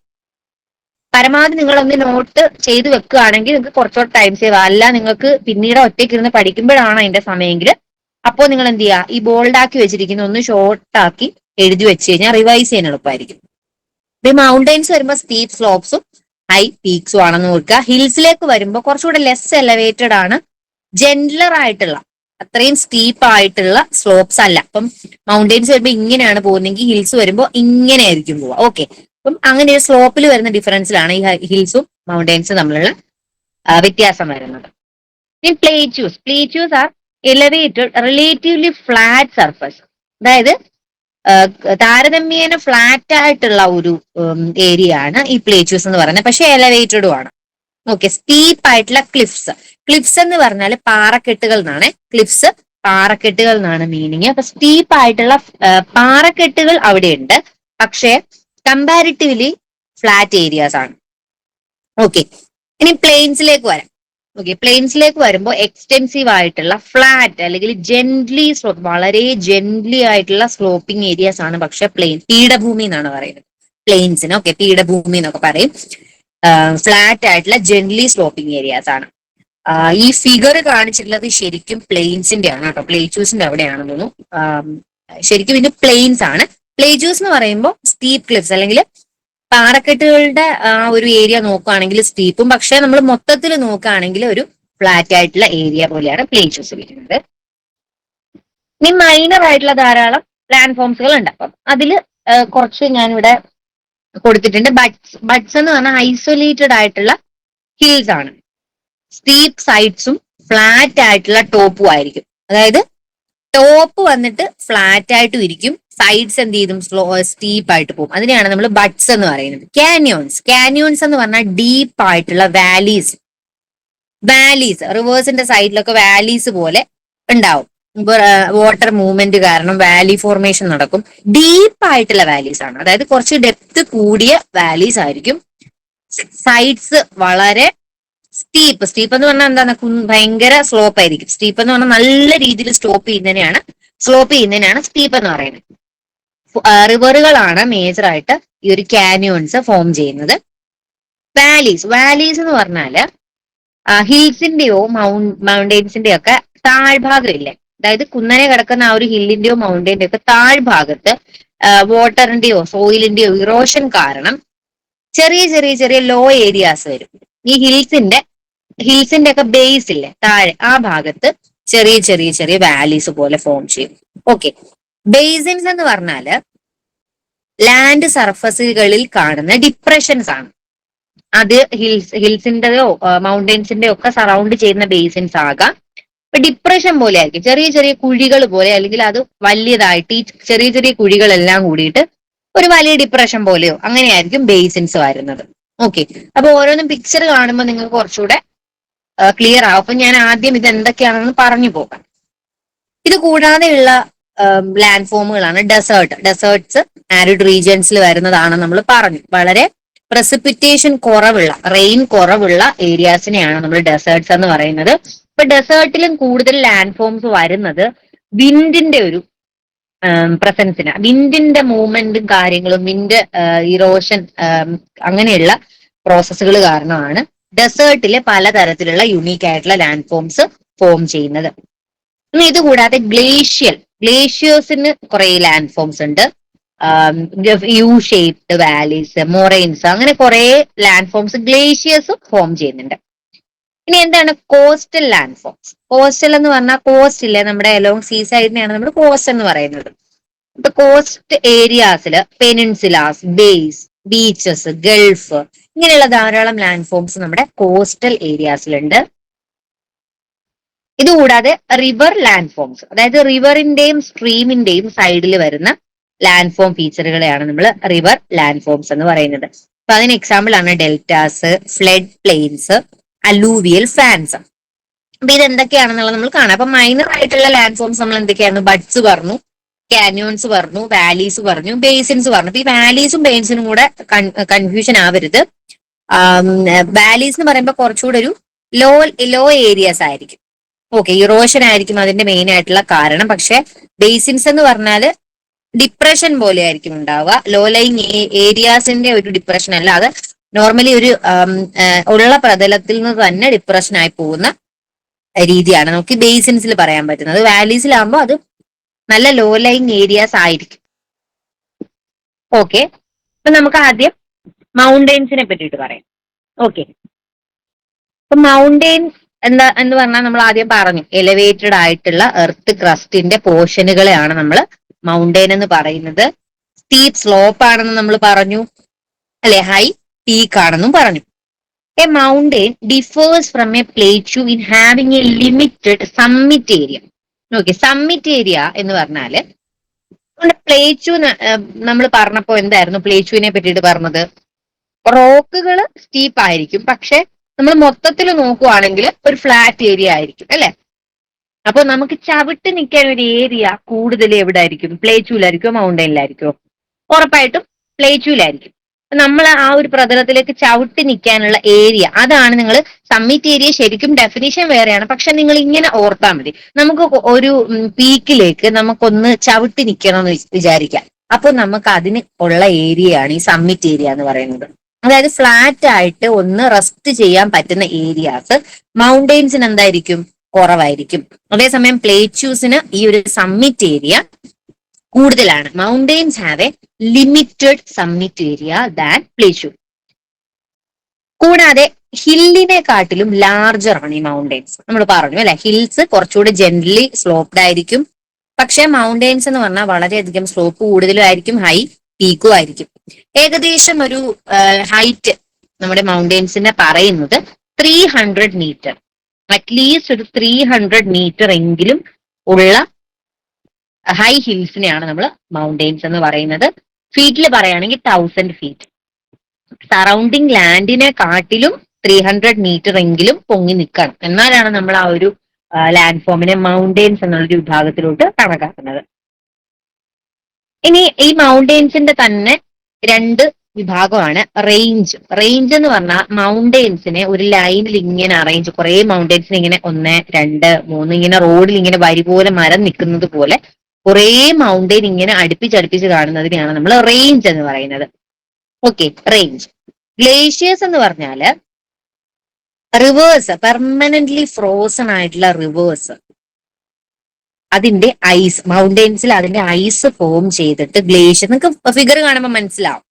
പരമാവധി നിങ്ങൾ ഒന്ന് നോട്ട് ചെയ്ത് വെക്കുകയാണെങ്കിൽ നിങ്ങൾക്ക് കുറച്ചുകൂടെ ടൈം സേവ് അല്ല നിങ്ങൾക്ക് പിന്നീട് ഒറ്റയ്ക്ക് ഇരുന്ന് പഠിക്കുമ്പോഴാണ് അതിന്റെ സമയമെങ്കിൽ അപ്പോൾ നിങ്ങൾ എന്ത് ചെയ്യുക? ഈ ബോൾഡ് ആക്കി വെച്ചിരിക്കുന്ന ഒന്ന് ഷോർട്ടാക്കി എഴുതി വെച്ച് കഴിഞ്ഞാൽ റിവൈസ് ചെയ്യാൻ എളുപ്പമായിരിക്കും. ഈ മൗണ്ടൈൻസ് വരുമ്പോൾ സ്റ്റീപ് സ്ലോപ്സും ഹൈ പീക്സും ആണെന്ന് നോക്കുക ഹിൽസിലേക്ക് വരുമ്പോൾ കുറച്ചുകൂടെ ലെസ് എലവേറ്റഡ് ആണ്. ജെന്റലർ ആയിട്ടുള്ള അത്രയും സ്റ്റീപ്പ് ആയിട്ടുള്ള സ്ലോപ്സ് അല്ല. അപ്പം മൗണ്ടൈൻസ് വരുമ്പോൾ ഇങ്ങനെയാണ് പോകുന്നതെങ്കിൽ ഹിൽസ് വരുമ്പോൾ ഇങ്ങനെയായിരിക്കും പോവുക. ഓക്കെ അപ്പം അങ്ങനെ ഒരു സ്ലോപ്പിൽ വരുന്ന ഡിഫറൻസിലാണ് ഈ ഹിൽസും മൗണ്ടെയിൻസും തമ്മിലുള്ള വ്യത്യാസം വരുന്നത്. Plateaus plateaus are elevated relatively flat surface അതായത് താരതമ്യേന ഫ്ലാറ്റ് ആയിട്ടുള്ള ഒരു ഏരിയ ആണ് ഈ പ്ലേറ്റ്യൂസ് എന്ന് പറയുന്നത്. പക്ഷെ എലവേറ്റഡും ആണ്. ഓക്കെ സ്റ്റീപ്പ് ആയിട്ടുള്ള ക്ലിഫ്സ് ക്ലിഫ്സ് എന്ന് പറഞ്ഞാൽ പാറക്കെട്ടുകൾ എന്നാണ്. ക്ലിഫ്സ് പാറക്കെട്ടുകൾ എന്നാണ് മീനിങ് അപ്പൊ സ്റ്റീപ്പ് ആയിട്ടുള്ള പാറക്കെട്ടുകൾ അവിടെയുണ്ട്. പക്ഷേ കമ്പാരിറ്റീവ്ലി ഫ്ലാറ്റ് ഏരിയാസ് ആണ്. ഓക്കെ ഇനി പ്ലെയിൻസിലേക്ക് വരാം. ഓക്കെ പ്ലെയിൻസിലേക്ക് വരുമ്പോൾ എക്സ്റ്റെൻസീവ് ആയിട്ടുള്ള ഫ്ലാറ്റ് അല്ലെങ്കിൽ ജെന്റ്ലി സ്ലോപ്പ് വളരെ ജെന്റ്ലി ആയിട്ടുള്ള സ്ലോപ്പിംഗ് ഏരിയാസ് ആണ് പക്ഷെ പ്ലെയിൻ പീഠഭൂമി എന്നാണ് പറയുന്നത്. പ്ലെയിൻസിന് ഓക്കെ പീഠഭൂമി എന്നൊക്കെ പറയും. ഫ്ലാറ്റ് ആയിട്ടുള്ള ജെന്റ്ലി സ്ലോപ്പിംഗ് ഏരിയാസ് ആണ്. ഈ ഫിഗർ കാണിച്ചിട്ടുള്ളത് ശരിക്കും പ്ലെയിൻസിന്റെ ആണ് കേട്ടോ. പ്ലേച്ചൂസിന്റെ അവിടെയാണെന്ന് തോന്നുന്നു. ശരിക്കും ഇത് പ്ലെയിൻസ് ആണ്. പ്ലേച്ചൂസ് എന്ന് പറയുമ്പോൾ സ്റ്റീപ്പ് ക്ലിഫ്സ് അല്ലെങ്കിൽ പാറക്കെട്ടുകളുടെ ആ ഒരു ഏരിയ നോക്കുകയാണെങ്കിൽ സ്റ്റീപ്പും പക്ഷെ നമ്മൾ മൊത്തത്തിൽ നോക്കുകയാണെങ്കിൽ ഒരു ഫ്ലാറ്റ് ആയിട്ടുള്ള ഏരിയ പോലെയാണ് പ്ലേജൂസ് വരുന്നത് ഇനി മൈനർ ആയിട്ടുള്ള ധാരാളം ലാൻഡ് ഫോംസുകൾ ഉണ്ട് അപ്പം അതിൽ കുറച്ച് ഞാനിവിടെ കൊടുത്തിട്ടുണ്ട്. ബഡ്സ് ബഡ്സ് എന്ന് പറഞ്ഞാൽ ഐസൊലേറ്റഡ് ആയിട്ടുള്ള ഹിൽസ് ആണ്. സ്റ്റീപ്പ് സൈഡ്സും ഫ്ലാറ്റ് ആയിട്ടുള്ള ടോപ്പും ആയിരിക്കും. അതായത് ടോപ്പ് വന്നിട്ട് ഫ്ലാറ്റ് ആയിട്ടും ഇരിക്കും. സൈഡ്സ് എന്ത് ചെയ്തും സ്ലോ സ്റ്റീപ്പ് ആയിട്ട് പോകും. അതിനെയാണ് നമ്മൾ ബഡ്സ് എന്ന് പറയുന്നത്. കാന്യോൺസ് കാന്യോൺസ് എന്ന് പറഞ്ഞാൽ ഡീപ്പ് ആയിട്ടുള്ള വാലീസ് വാലീസ് റിവേഴ്സിന്റെ സൈഡിലൊക്കെ വാലീസ് പോലെ ഉണ്ടാവും. വാട്ടർ മൂവ്മെന്റ് കാരണം വാലി ഫോർമേഷൻ നടക്കും. ഡീപ്പ് ആയിട്ടുള്ള വാലീസ് ആണ്. അതായത് കുറച്ച് ഡെപ്ത് കൂടിയ വാലീസ് ആയിരിക്കും. സൈഡ്സ് വളരെ സ്റ്റീപ്പ് സ്റ്റീപ്പ് എന്ന് പറഞ്ഞാൽ എന്താണ്? ഭയങ്കര സ്ലോപ്പ് ആയിരിക്കും. സ്റ്റീപ്പ് എന്ന് പറഞ്ഞാൽ നല്ല രീതിയിൽ സ്റ്റോപ്പ് ചെയ്യുന്നതിനെയാണ് സ്ലോപ്പ് ചെയ്യുന്നതിനാണ് സ്റ്റീപ്പ് എന്ന് പറയുന്നത്. റിവറുകളാണ് മേജർ ആയിട്ട് ഈ ഒരു കാന്യോൺസ് ഫോം ചെയ്യുന്നത്. വാലീസ് വാലീസ് എന്ന് പറഞ്ഞാൽ ഹിൽസിന്റെയോ മൗണ്ട് മൗണ്ടെയ്ൻസിന്റെയോ ഒക്കെ താഴ്ഭാഗം ഇല്ലേ അതായത് കുന്നനെ കിടക്കുന്ന ആ ഒരു ഹില്ലിന്റെയോ മൗണ്ടൈന്റെ ഒക്കെ താഴ്ഭാഗത്ത് വാട്ടറിന്റെയോ സോയിലിന്റെയോ ഇറോഷൻ കാരണം ചെറിയ ചെറിയ ചെറിയ ലോ ഏരിയാസ് വരും. ഈ ഹിൽസിന്റെ ഹിൽസിന്റെ ഒക്കെ ബേസ് ഇല്ലേ? താഴെ ആ ഭാഗത്ത് ചെറിയ ചെറിയ ചെറിയ വാലീസ് പോലെ ഫോം ചെയ്യും. ഓക്കെ ബേസിൻസ് എന്ന് പറഞ്ഞാൽ ലാൻഡ് സർഫസുകളിൽ കാണുന്ന ഡിപ്രഷൻസ് ആണ്. അത് ഹിൽസ് ഹിൽസിന്റെയോ മൗണ്ടൻസിന്റെയോ ഒക്കെ സറൗണ്ട് ചെയ്യുന്ന ബേസിൻസ് ആകാം. ഇപ്പൊ ഡിപ്രഷൻ പോലെ ആയിരിക്കും. ചെറിയ ചെറിയ കുഴികൾ പോലെ അല്ലെങ്കിൽ അത് വലിയതായിട്ട് ഈ ചെറിയ ചെറിയ കുഴികളെല്ലാം കൂടിയിട്ട് ഒരു വലിയ ഡിപ്രഷൻ പോലെയോ അങ്ങനെയായിരിക്കും ബേസിൻസ് വരുന്നത്. ഓക്കെ അപ്പൊ ഓരോന്നും പിക്ചർ കാണുമ്പോൾ നിങ്ങൾക്ക് കുറച്ചുകൂടെ ക്ലിയർ ആവും. അപ്പൊ ഞാൻ ആദ്യം ഇത് എന്തൊക്കെയാണെന്ന് പറഞ്ഞു പോകാം. ഇത് കൂടാതെയുള്ള ലാൻഡ് ഫോമുകളാണ് ഡെസേർട്ട് ഡെസേർട്ട്സ് ആരിഡ് റീജിയൻസിൽ വരുന്നതാണ് നമ്മൾ പറഞ്ഞു വളരെ പ്രസിപ്പിറ്റേഷൻ കുറവുള്ള റെയിൻ കുറവുള്ള ഏരിയാസിനെയാണ് നമ്മൾ ഡെസേർട്ട്സ് എന്ന് പറയുന്നത്. ഇപ്പൊ ഡെസേർട്ടിലും കൂടുതൽ ലാൻഡ് ഫോംസ് വരുന്നത് വിൻഡിന്റെ ഒരു പ്രസൻസിന് വിൻഡിന്റെ മൂവ്മെന്റും കാര്യങ്ങളും വിൻഡ് ഇറോഷൻ അങ്ങനെയുള്ള പ്രോസസ്സുകൾ കാരണമാണ് ഡെസേർട്ടിലെ പലതരത്തിലുള്ള യുണീക്ക് ആയിട്ടുള്ള ലാൻഡ് ഫോംസ് ഫോം ചെയ്യുന്നത്. ഇനി ഇത് കൂടാതെ ഗ്ലേഷ്യൽ ഗ്ലേഷ്യേഴ്സിന് കുറെ ലാൻഡ് ഫോംസ് ഉണ്ട് യു ഷേപ്ഡ് വാലീസ് മൊറൈൻസ് അങ്ങനെ കുറെ ലാൻഡ് ഫോംസ് ഗ്ലേഷ്യേഴ്സും ഫോം ചെയ്യുന്നുണ്ട്. ഇനി എന്താണ് കോസ്റ്റൽ ലാൻഡ് ഫോംസ് കോസ്റ്റൽ എന്ന് പറഞ്ഞാൽ കോസ്റ്റ് ഇല്ലേ? നമ്മുടെ അലോങ് സീ സൈഡിനെയാണ് നമ്മൾ കോസ്റ്റ് എന്ന് പറയുന്നത്. ഇപ്പൊ കോസ്റ്റ് ഏരിയാസിൽ പെനിൻസുലാസ് ബേസ് ബീച്ചസ് ഗൾഫ് ഇങ്ങനെയുള്ള ധാരാളം ലാൻഡ് ഫോംസ് നമ്മുടെ കോസ്റ്റൽ ഏരിയാസിലുണ്ട് ഇതുകൂടാതെ റിവർ ലാൻഡ് ഫോംസ് അതായത് റിവറിന്റെയും സ്ട്രീമിന്റെയും സൈഡിൽ വരുന്ന ലാൻഡ് ഫോം ഫീച്ചറുകളെയാണ് നമ്മൾ റിവർ ലാൻഡ് ഫോംസ് എന്ന് പറയുന്നത്. അപ്പൊ അതിന് എക്സാമ്പിൾ ആണ് deltas flood plains alluvial fans അപ്പൊ ഇത് എന്തൊക്കെയാണെന്നുള്ളത് നമ്മൾ കാണാം. അപ്പൊ മൈനർ ആയിട്ടുള്ള ലാൻഡ് ഫോംസ് നമ്മൾ എന്തൊക്കെയാണ് ബഡ്സ് പറഞ്ഞു കാന്യോൺസ് പറഞ്ഞു വാലീസ് പറഞ്ഞു ബേസിൻസ് പറഞ്ഞു. അപ്പൊ ഈ വാലീസും ബേസിനും കൂടെ കൺഫ്യൂഷൻ ആവരുത്. വാലീസ് എന്ന് പറയുമ്പോൾ കുറച്ചുകൂടെ ഒരു ലോ ലോ ഏരിയാസ് ആയിരിക്കും. ഓക്കെ ഇറോഷൻ ആയിരിക്കും അതിന്റെ മെയിൻ ആയിട്ടുള്ള കാരണം. പക്ഷെ ബേസിൻസ് എന്ന് പറഞ്ഞാൽ ഡിപ്രഷൻ പോലെ ആയിരിക്കും ഉണ്ടാവുക ലോ ലൈങ് ഏരിയാസിന്റെ ഒരു ഡിപ്രഷൻ അല്ല അത് നോർമലി ഒരു ഉള്ള പ്രതലത്തിൽ നിന്ന് തന്നെ ഡിപ്രഷൻ ആയി പോകുന്ന രീതിയാണ്. നമുക്ക് ബേസിൻസിൽ പറയാൻ പറ്റുന്നത്. വാലീസിലാകുമ്പോൾ അത് നല്ല ലോ ലൈങ് ഏരിയാസ് ആയിരിക്കും. ഓക്കെ അപ്പൊ നമുക്ക് ആദ്യം മൗണ്ടെയിൻസിനെ പറ്റിയിട്ട് പറയാം. ഓക്കെ അപ്പൊ മൗണ്ടെയിൻസ് എന്താ എന്ന് പറഞ്ഞാൽ നമ്മൾ ആദ്യം പറഞ്ഞു എലിവേറ്റഡ് ആയിട്ടുള്ള എർത്ത് ക്രസ്റ്റിന്റെ പോർഷനുകളെയാണ് നമ്മൾ മൗണ്ടെയിൻ എന്ന് പറയുന്നത്. സ്റ്റീപ്പ് സ്ലോപ്പ് ആണെന്ന് നമ്മൾ പറഞ്ഞു അല്ലെ? ഹൈ പീക്ക് ആണെന്നും പറഞ്ഞു. A mountain differs from a plateau in having a limited summit area okay summit area എന്ന് പറഞ്ഞാൽ പ്ലേച്ചു നമ്മൾ പറഞ്ഞപ്പോ എന്തായിരുന്നു പ്ലേച്ചുവിനെ പറ്റിയിട്ട് പറഞ്ഞത്? റോക്കുകൾ സ്റ്റീപ്പ് ആയിരിക്കും പക്ഷെ നമ്മൾ മൊത്തത്തിൽ നോക്കുവാണെങ്കിൽ ഒരു ഫ്ലാറ്റ് ഏരിയ ആയിരിക്കും അല്ലെ? അപ്പൊ നമുക്ക് ചവിട്ട് നിൽക്കാൻ ഒരു ഏരിയ കൂടുതൽ എവിടെ ആയിരിക്കും പ്ലേച്ചൂലായിരിക്കും മൗണ്ടൈനിലായിരിക്കും ഉറപ്പായിട്ടും പ്ലേച്ചൂലായിരിക്കും നമ്മൾ ആ ഒരു പ്രതലത്തിലേക്ക് ചവിട്ടി നിൽക്കാനുള്ള ഏരിയ അതാണ് നിങ്ങൾ സമ്മിറ്റ് ഏരിയ ശരിക്കും ഡെഫിനിഷൻ വേറെയാണ്. പക്ഷെ നിങ്ങൾ ഇങ്ങനെ ഓർത്താൽ മതി. നമുക്ക് ഒരു പീക്കിലേക്ക് നമുക്കൊന്ന് ചവിട്ടി നിൽക്കണം എന്ന് വിചാരിക്കാം. അപ്പൊ നമുക്ക് അതിന് ഉള്ള ഏരിയയാണ് ഈ സമ്മിറ്റ് ഏരിയ എന്ന് പറയുന്നത്. അതായത് ഫ്ലാറ്റ് ആയിട്ട് ഒന്ന് റെസ്റ്റ് ചെയ്യാൻ പറ്റുന്ന ഏരിയാസ് മൗണ്ടെയിൻസിന് എന്തായിരിക്കും? കുറവായിരിക്കും. അതേസമയം പ്ലേറ്റ്യൂസിന് ഈ ഒരു സമ്മിറ്റ് ഏരിയ കൂടുതലാണ്. Mountains have a limited summit area than plateau കൂടാതെ ഹില്ലിനെ കാട്ടിലും ലാർജർ ആണ് ഈ മൗണ്ടെയിൻസ് നമ്മൾ പറഞ്ഞു അല്ലെ? ഹിൽസ് കുറച്ചുകൂടി ജനറലി സ്ലോപ്ഡ് ആയിരിക്കും. പക്ഷെ മൗണ്ടെയിൻസ് എന്ന് പറഞ്ഞാൽ വളരെയധികം സ്ലോപ്പ് കൂടുതലും ആയിരിക്കും. ഹൈ പീക്കും ആയിരിക്കും ഏകദേശം ഒരു ഹൈറ്റ് നമ്മുടെ മൗണ്ടെയിൻസിനെ പറയുന്നത് three hundred metre at least ഒരു ത്രീ ഹൺഡ്രഡ് മീറ്റർ എങ്കിലും ഉള്ള ഹൈ ഹിൽസിനെയാണ് നമ്മൾ മൗണ്ടെയിൻസ് എന്ന് പറയുന്നത്. ഫീറ്റിൽ പറയുകയാണെങ്കിൽ തൗസൻഡ് ഫീറ്റ് സറൗണ്ടിങ് ലാൻഡിനെ കാട്ടിലും ത്രീ ഹൺഡ്രഡ് മീറ്റർ എങ്കിലും പൊങ്ങി നിൽക്കണം. എന്നാലാണ് നമ്മൾ ആ ഒരു ലാൻഡ് ഫോമിനെ മൗണ്ടെയിൻസ് എന്നുള്ളൊരു വിഭാഗത്തിലോട്ട് കണക്കാക്കുന്നത്. ഇനി ഈ മൗണ്ടെയിൻസിന്റെ തന്നെ രണ്ട് വിഭാഗമാണ്. റേഞ്ച് റേഞ്ച് എന്ന് പറഞ്ഞാൽ മൗണ്ടെയിൻസിനെ ഒരു ലൈനിൽ ഇങ്ങനെ അറേഞ്ച് കുറെ മൗണ്ടെയിൻസിനെ ഇങ്ങനെ ഒന്ന് രണ്ട് മൂന്ന് ഇങ്ങനെ റോഡിൽ ഇങ്ങനെ വരി പോലെ മരം നിൽക്കുന്നത് പോലെ കുറെ മൗണ്ടെയിൻ ഇങ്ങനെ അടുപ്പിച്ചടുപ്പിച്ച് കാണുന്നതിനെയാണ് നമ്മൾ റേഞ്ച് എന്ന് പറയുന്നത്. ഓക്കെ റേഞ്ച് ഗ്ലേഷ്യേഴ്സ് എന്ന് പറഞ്ഞാൽ റിവേഴ്സ് പെർമനന്റ്ലി ഫ്രോസൺ ആയിട്ടുള്ള റിവേഴ്സ് അതിന്റെ ഐസ് മൗണ്ടെയിൻസിൽ അതിന്റെ ഐസ് ഫോം ചെയ്തിട്ട് ഗ്ലേഷ്യർ നിങ്ങൾക്ക് ഫിഗർ കാണുമ്പോൾ മനസ്സിലാവും.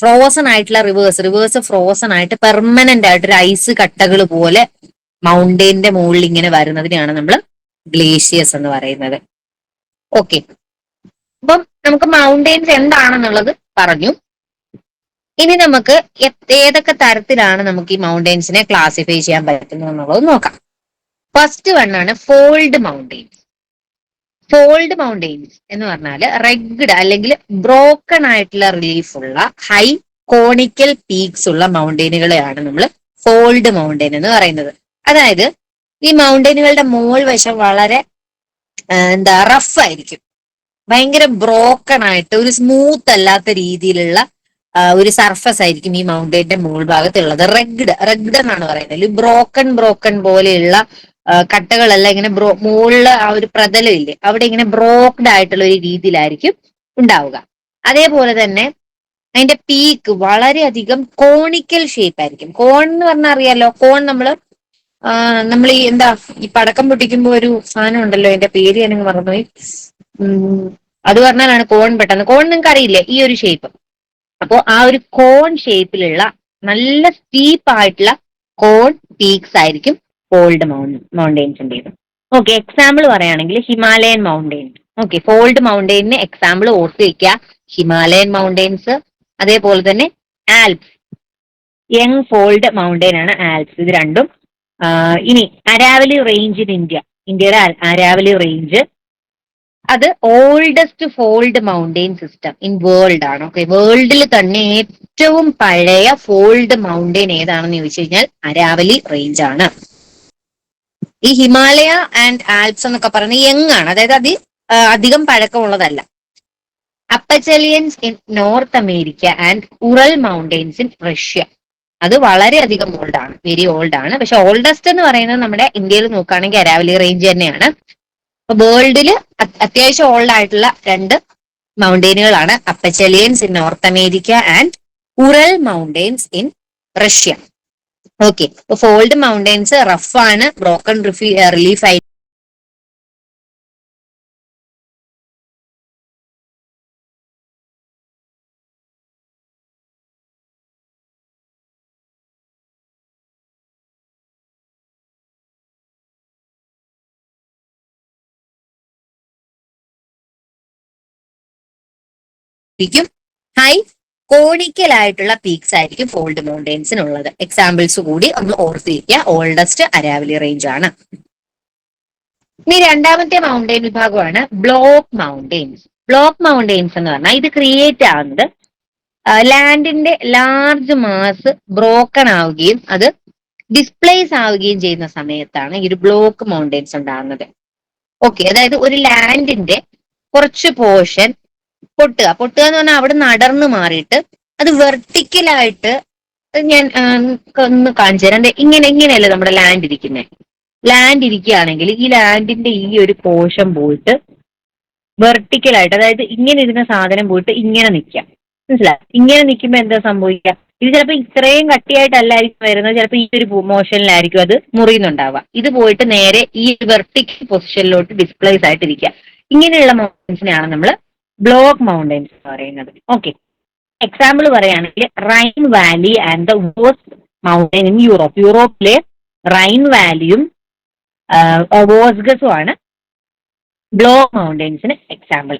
ഫ്രോസൺ ആയിട്ടുള്ള റിവേഴ്സ് റിവേഴ്സ് ഫ്രോസൺ ആയിട്ട് പെർമനന്റ് ആയിട്ട് ഒരു ഐസ് കട്ടകൾ പോലെ മൗണ്ടെയിന്റെ മുകളിൽ ഇങ്ങനെ വരുന്നതിനെയാണ് നമ്മൾ ഗ്ലേഷ്യസ് എന്ന് പറയുന്നത്. ഓക്കെ അപ്പം നമുക്ക് മൗണ്ടെയിൻസ് എന്താണെന്നുള്ളത് പറഞ്ഞു. ഇനി നമുക്ക് ഏതൊക്കെ തരത്തിലാണ് നമുക്ക് ഈ മൗണ്ടെയിൻസിനെ ക്ലാസിഫൈ ചെയ്യാൻ പറ്റുന്നത് എന്നുള്ളത് നോക്കാം. ഫസ്റ്റ് വൺ ആണ് ഫോൾഡ് മൗണ്ടെയിൻസ് ഫോൾഡ് മൗണ്ടെയിൻസ് എന്ന് പറഞ്ഞാൽ റെഗ്ഡ് അല്ലെങ്കിൽ ബ്രോക്കൺ ആയിട്ടുള്ള റിലീഫ് ഉള്ള ഹൈ കോണിക്കൽ പീക്സ് ഉള്ള മൗണ്ടെയിനുകളെയാണ് നമ്മൾ ഫോൾഡ് മൗണ്ടെയിൻ എന്ന് പറയുന്നത്. അതായത് ഈ മൗണ്ടെയിനുകളുടെ മോൾ വശം വളരെ എന്താ റഫ് ആയിരിക്കും. ഭയങ്കര ബ്രോക്കൺ ആയിട്ട് ഒരു സ്മൂത്ത് അല്ലാത്ത രീതിയിലുള്ള ഒരു സർഫസ് ആയിരിക്കും ഈ മൗണ്ടെയിന്റെ മുകൾ ഭാഗത്തുള്ളത്. റെഗ്ഡ് റെഗ്ഡ് എന്നാണ് പറയുന്നത്. ബ്രോക്കൺ ബ്രോക്കൺ പോലെയുള്ള കട്ടകളെല്ലാം ഇങ്ങനെ ബ്രോ മുകളിൽ ആ ഒരു പ്രതലം ഇല്ലേ അവിടെ ഇങ്ങനെ ബ്രോക്ക്ഡ് ആയിട്ടുള്ള ഒരു രീതിയിലായിരിക്കും ഉണ്ടാവുക. അതേപോലെ തന്നെ അതിന്റെ പീക്ക് വളരെയധികം കോണിക്കൽ ഷേപ്പ് ആയിരിക്കും. കോൺ എന്ന് പറഞ്ഞാൽ അറിയാലോ കോൺ നമ്മൾ നമ്മൾ ഈ എന്താ ഈ പടക്കം പൊട്ടിക്കുമ്പോ ഒരു സാധനം ഉണ്ടല്ലോ അതിന്റെ പേര് ഞാനങ്ങ് മറന്നുപോയി. അത് പറഞ്ഞാലാണ് കോൺ പെട്ടെന്ന്. കോൺ നിങ്ങൾക്ക് അറിയില്ലേ ഈ ഒരു ഷേപ്പ് അപ്പോ ആ ഒരു കോൺ ഷേപ്പിലുള്ള നല്ല സ്റ്റീപ്പ് ആയിട്ടുള്ള കോൺ പീക്സ് ആയിരിക്കും ഫോൾഡ് മൗണ്ടെയിൻസിന്റെത് ഓക്കെ എക്സാമ്പിൾ പറയുകയാണെങ്കിൽ ഹിമാലയൻ മൗണ്ടെയിൻ ഓക്കെ ഫോൾഡ് മൗണ്ടെയിനിന് എക്സാമ്പിൾ ഓർത്ത് വയ്ക്കുക ഹിമാലയൻ മൗണ്ടെയിൻസ് അതേപോലെ തന്നെ ആൽപ്സ് യങ് ഫോൾഡ് മൗണ്ടെയിൻ ആണ് ആൽപ്സ് ഇത് രണ്ടും ഇനി അരാവലി റേഞ്ച് ഇൻ ഇന്ത്യ ഇന്ത്യയുടെ അരാവലി റേഞ്ച് അത് oldest fold mountain system in world ആണ്. ഓക്കെ വേൾഡിൽ തന്നെ ഏറ്റവും പഴയ ഫോൾഡ് മൗണ്ടെയിൻ ഏതാണെന്ന് ചോദിച്ചു കഴിഞ്ഞാൽ അരാവലി റേഞ്ച് ആണ്. ഈ ഹിമാലയ ആൻഡ് ആൽപ്സ് എന്നൊക്കെ പറയുന്നത് യങ് ആണ് അതായത് അത് അധികം പഴക്കമുള്ളതല്ല. Appalachians in North America and Ural mountains in Russia. അത് വളരെയധികം ഓൾഡ് ആണ് വെരി ഓൾഡ് ആണ്. പക്ഷെ ഓൾഡസ്റ്റ് എന്ന് പറയുന്നത് നമ്മുടെ ഇന്ത്യയിൽ നോക്കുകയാണെങ്കിൽ അരാവലി റേഞ്ച് തന്നെയാണ്. വേൾഡിൽ അത്യാവശ്യം ഓൾഡ് ആയിട്ടുള്ള രണ്ട് മൗണ്ടെയിനുകളാണ് Appalachians in North America and Ural mountains in Russia. Okay fold mountains rough ആണ്. ബ്രോക്കൺ റിലീഫ് ആയി ഹൈ കോണിക്കൽ ആയിട്ടുള്ള പീക്സ് ആയിരിക്കും ഫോൾഡ് മൗണ്ടെയിൻസിനുള്ളത് എക്സാമ്പിൾസ് കൂടി ഒന്ന് ഓർത്തിരിക്കുക. ഓൾഡസ്റ്റ് അരാവലി റേഞ്ച് ആണ്. ഇനി രണ്ടാമത്തെ മൗണ്ടെയിൻ വിഭാഗമാണ് ബ്ലോക്ക് മൗണ്ടെയിൻസ് ബ്ലോക്ക് മൗണ്ടെയിൻസ് എന്ന് പറഞ്ഞാൽ ഇത് ക്രിയേറ്റ് ആകുന്നത് ലാൻഡിന്റെ ലാർജ് മാസ് ബ്രോക്കൺ ആവുകയും അത് ഡിസ്പ്ലേസ് ആവുകയും ചെയ്യുന്ന സമയത്താണ് ഈ ഒരു ബ്ലോക്ക് മൗണ്ടെയിൻസ് ഉണ്ടാകുന്നത് ഓക്കെ അതായത് ഒരു ലാൻഡിന്റെ കുറച്ച് പോർഷൻ പൊട്ടുക. പൊട്ടുക എന്ന് പറഞ്ഞാൽ അവിടെ നടന്ന് മാറിയിട്ട് അത് വെർട്ടിക്കലായിട്ട് ഞാൻ ഒന്ന് കാണിച്ചു തരാം. ഇങ്ങനെ ഇങ്ങനെയല്ലേ നമ്മുടെ ലാൻഡ് ഇരിക്കുന്നത് ലാൻഡ് ഇരിക്കുകയാണെങ്കിൽ ഈ ലാൻഡിന്റെ ഈ ഒരു പോഷൻ പോയിട്ട് വെർട്ടിക്കലായിട്ട് അതായത് ഇങ്ങനെ ഇരുന്ന സാധനം പോയിട്ട് ഇങ്ങനെ നിൽക്കാം മനസ്സിലായി ഇങ്ങനെ നിൽക്കുമ്പോൾ എന്താ സംഭവിക്കുക? ഇത് ചിലപ്പോൾ ഇത്രയും കട്ടിയായിട്ടല്ലായിരിക്കും വരുന്നത്. ചിലപ്പോൾ ഈ ഒരു മോഷനിലായിരിക്കും അത് മുറിയുന്നുണ്ടാവുക. ഇത് പോയിട്ട് നേരെ ഈ വെർട്ടിക്കൽ പൊസിഷനിലോട്ട് ഡിസ്പ്ലേസ് ആയിട്ടിരിക്കുക. ഇങ്ങനെയുള്ള മോഷൻസിനെയാണ് നമ്മൾ ബ്ലോക്ക് മൗണ്ടൻസ് എന്ന് പറയുന്നത്. ഓക്കെ എക്സാമ്പിൾ പറയുകയാണെങ്കിൽ റൈൻ വാലി ആൻഡ് ദ വേഴ്സ്റ്റ് മൗണ്ടൻ ഇൻ യൂറോപ്പ് യൂറോപ്പിലെ റൈൻ വാലിയും വോസ്ഗസും ആണ് ബ്ലോക്ക് മൗണ്ടൻസിന് എക്സാമ്പിൾ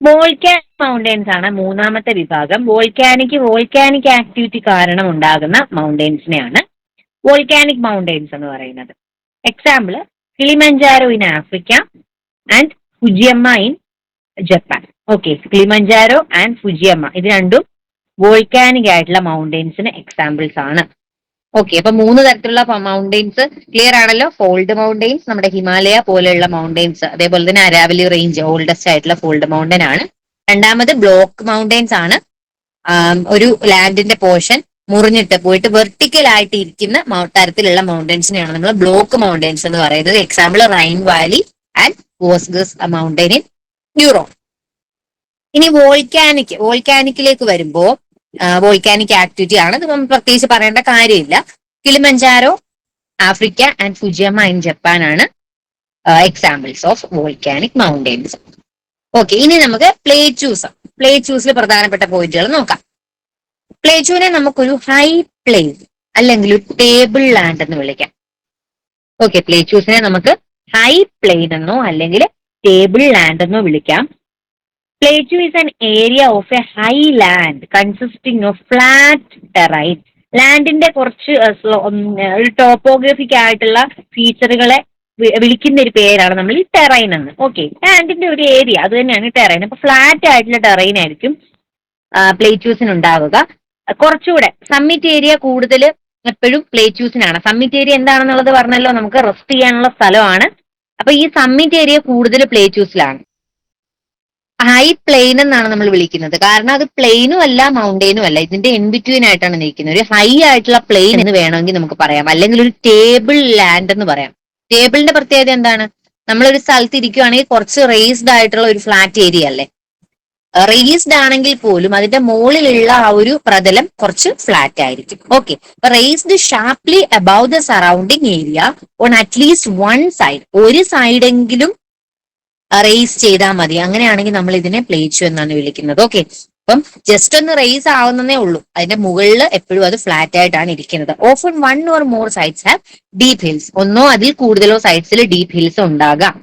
വോൾക്കാനിക് മൗണ്ടൻസ് ആണ് മൂന്നാമത്തെ വിഭാഗം. വോൾക്കാനിക് വോൾക്കാനിക് ആക്ടിവിറ്റി കാരണം ഉണ്ടാകുന്ന മൗണ്ടൻസിനെയാണ് വോൾക്കാനിക് മൗണ്ടൻസ് എന്ന് പറയുന്നത്. Example Kilimanjaro in Africa and Fujiyama in Japan. Okay Kilimanjaro and Fujiyama. ഇത് രണ്ടും വോൾക്കാനിക് ആയിട്ടുള്ള മൗണ്ടെയിൻസിന് എക്സാമ്പിൾസ് ആണ്. ഓക്കെ അപ്പൊ മൂന്ന് തരത്തിലുള്ള മൗണ്ടെയിൻസ് ക്ലിയർ ആണല്ലോ? ഫോൾഡ് മൗണ്ടെയിൻസ് നമ്മുടെ ഹിമാലയ പോലെയുള്ള മൗണ്ടെയിൻസ് അതേപോലെ തന്നെ അരാവലി റേഞ്ച് ഓൾഡസ്റ്റ് ആയിട്ടുള്ള ഫോൾഡ് മൗണ്ടൻ ആണ്. രണ്ടാമത് ബ്ലോക്ക് മൗണ്ടെയിൻസ് ആണ്. ഒരു ലാൻഡിന്റെ പോർഷൻ മുറിഞ്ഞിട്ട് പോയിട്ട് വെർട്ടിക്കൽ ആയിട്ട് ഇരിക്കുന്ന തരത്തിലുള്ള മൗണ്ടെയിൻസിനെയാണ് നമ്മൾ ബ്ലോക്ക് മൗണ്ടെയിൻസ് എന്ന് പറയുന്നത്. എക്സാമ്പിൾ റൈൻ വാലി ആൻഡ് വോസ്ഗസ് മൗണ്ടെയിൻ ഇൻ യൂറോപ്പ് ഇനി വോൾക്കാനിക് വോൾക്കാനിക്കിലേക്ക് വരുമ്പോൾ വോൾക്കാനിക് ആക്ടിവിറ്റി ആണ്. നമ്മൾ പ്രത്യേകിച്ച് പറയേണ്ട കാര്യമില്ല. Kilimanjaro Africa and Fujiyama in Japan ആണ് examples of volcanic mountains okay ഇനി നമുക്ക് പ്ലേ ചൂസ് പ്ലേ പ്ലേറ്റ്യൂസിൽ പ്രധാനപ്പെട്ട പോയിന്റുകൾ നോക്കാം. പ്ലേറ്റ്യൂവിനെ നമുക്കൊരു ഹൈ പ്ലേസ് അല്ലെങ്കിൽ ഒരു ടേബിൾ ലാൻഡ് എന്ന് വിളിക്കാം. ഓക്കെ പ്ലേറ്റ്യൂസിനെ നമുക്ക് ഹൈ പ്ലെയിൻ എന്നോ അല്ലെങ്കിൽ ടേബിൾ ലാൻഡ് എന്നോ വിളിക്കാം. Plateau is an area of a high land consisting of flat terrain ലാൻഡിന്റെ കുറച്ച് ഒരു ടോപ്പോഗ്രഫിക് ആയിട്ടുള്ള ഫീച്ചറുകളെ വിളിക്കുന്ന ഒരു പേരാണ് നമ്മൾ ഈ ടെറൈൻ എന്ന്. ഓക്കെ ലാൻഡിന്റെ ഒരു ഏരിയ അത് തന്നെയാണ് ടെറൈൻ അപ്പൊ ഫ്ലാറ്റ് ആയിട്ടുള്ള ടെറൈൻ ആയിരിക്കും പ്ലേറ്റ്യൂസിന് ഉണ്ടാവുക. കുറച്ചുകൂടെ സമ്മിറ്റ് ഏരിയ കൂടുതൽ എപ്പോഴും പ്ലേറ്റ്യൂസിനാണ് സമ്മിറ്റ് ഏരിയ എന്താണെന്നുള്ളത് പറഞ്ഞല്ലോ നമുക്ക് റെസ്റ്റ് ചെയ്യാനുള്ള സ്ഥലമാണ്. അപ്പൊ ഈ സമ്മിറ്റ് ഏരിയ കൂടുതൽ പ്ലേറ്റ്യൂസിലാണ് ഹൈ പ്ലെയിൻ എന്നാണ് നമ്മൾ വിളിക്കുന്നത്. കാരണം അത് പ്ലെയിനും അല്ല മൗണ്ടെയിനും അല്ല. ഇതിന്റെ ഇൻ ബിറ്റ്വീൻ ആയിട്ടാണ് നിൽക്കുന്നത്. ഒരു ഹൈ ആയിട്ടുള്ള പ്ലെയിൻ എന്ന് വേണമെങ്കിൽ നമുക്ക് പറയാം. അല്ലെങ്കിൽ ഒരു ടേബിൾ ലാൻഡ് എന്ന് പറയാം. ടേബിളിന്റെ പ്രത്യേകത എന്താണ്? നമ്മളൊരു സ്ഥലത്ത് ഇരിക്കുകയാണെങ്കിൽ കുറച്ച് റേസ്ഡ് ആയിട്ടുള്ള ഒരു ഫ്ലാറ്റ് ഏരിയ അല്ലേ? റേസ്ഡ് ആണെങ്കിൽ പോലും അതിന്റെ മുകളിലുള്ള ആ ഒരു പ്രതലം കുറച്ച് ഫ്ലാറ്റ് ആയിരിക്കും. Okay raised sharply above the surrounding area on at least one side ഒരു സൈഡെങ്കിലും റേസ് ചെയ്താൽ മതി. അങ്ങനെയാണെങ്കിൽ നമ്മൾ ഇതിനെ പ്ലേച്ചു എന്നാണ് വിളിക്കുന്നത്. ഓക്കെ അപ്പം ജസ്റ്റ് ഒന്ന് റേസ് ആവുന്നതേ ഉള്ളൂ. അതിന്റെ മുകളിൽ എപ്പോഴും അത് ഫ്ലാറ്റ് ആയിട്ടാണ് ഇരിക്കുന്നത്. Often one or more sides have deep hills ഒന്നോ അതിൽ കൂടുതലോ സൈഡ്സിൽ ഡീപ് ഹിൽസ് ഉണ്ടാകാം.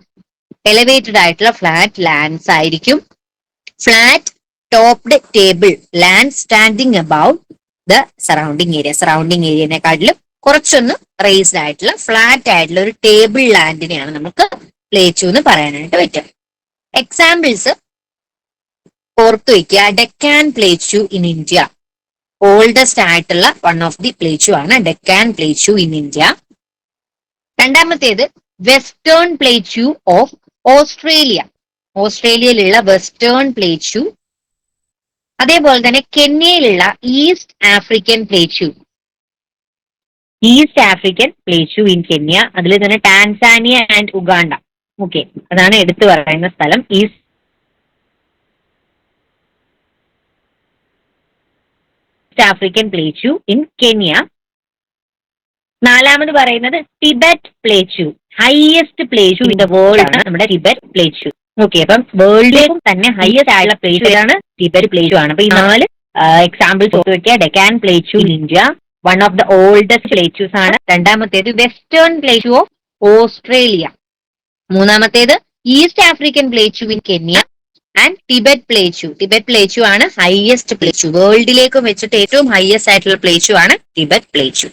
എലവേറ്റഡ് ആയിട്ടുള്ള ഫ്ലാറ്റ് ലാൻഡ്സ് ആയിരിക്കും. Flat topped table land standing about the surrounding area surrounding ഏരിയനെക്കാട്ടിലും കുറച്ചൊന്ന് റേസ്ഡ് ആയിട്ടുള്ള ഫ്ലാറ്റ് ആയിട്ടുള്ള ഒരു ടേബിൾ ലാൻഡിനെയാണ് നമുക്ക് പ്ലേച്ചു എന്ന് പറയാനായിട്ട് പറ്റും എക്സാമ്പിൾസ് ഓർത്തു വയ്ക്കുക Deccan plateau in India oldest ആയിട്ടുള്ള വൺ ഓഫ് ദി പ്ലേച്ചു ആണ് ഡെക്കാൻ പ്ലേച്ചു ഇൻ ഇന്ത്യ രണ്ടാമത്തേത് വെസ്റ്റേൺ പ്ലേച്ചു ഓഫ് ഓസ്ട്രേലിയ ഓസ്ട്രേലിയയിലുള്ള വെസ്റ്റേൺ പ്ലേച്ചു അതേപോലെ തന്നെ കെന്യയിലുള്ള East African plateau East African plateau in Kenya അതിൽ തന്നെ ടാൻസാനിയ ആൻഡ് ഉഗാണ്ട. ഓക്കെ അതാണ് എടുത്തു പറയുന്ന സ്ഥലം. East African plateau in Kenya നാലാമത് പറയുന്നത് Tibet plateau highest plateau in the world ആണ് നമ്മുടെ ടിബറ്റ് പ്ലേച്ചു ഓക്കെ അപ്പം വേൾഡിലേക്കും തന്നെ ഹയസ്റ്റ് ആയുള്ള പ്ലേസുകളാണ് ആണ് ടിബറ്റ് പ്ലേച്ചു ആണ്. അപ്പൊ ഈ നാല് എക്സാമ്പിൾസ് ഓർത്ത് വെക്കുക. Deccan plateau India one of the oldest plateaus ആണ്. രണ്ടാമത്തേത് വെസ്റ്റേൺ പ്ലേച്ചു ഓഫ് ഓസ്ട്രേലിയ മൂന്നാമത്തേത് East African plateau in Kenya and Tibet plateau Tibet plateau ആണ് ഹയസ്റ്റ് പ്ലേച്ചു വേൾഡിലേക്കും വെച്ചിട്ട് ഏറ്റവും ഹയസ്റ്റ് ആയിട്ടുള്ള പ്ലേച്ചു ആണ് ടിബറ്റ് പ്ലേച്ചു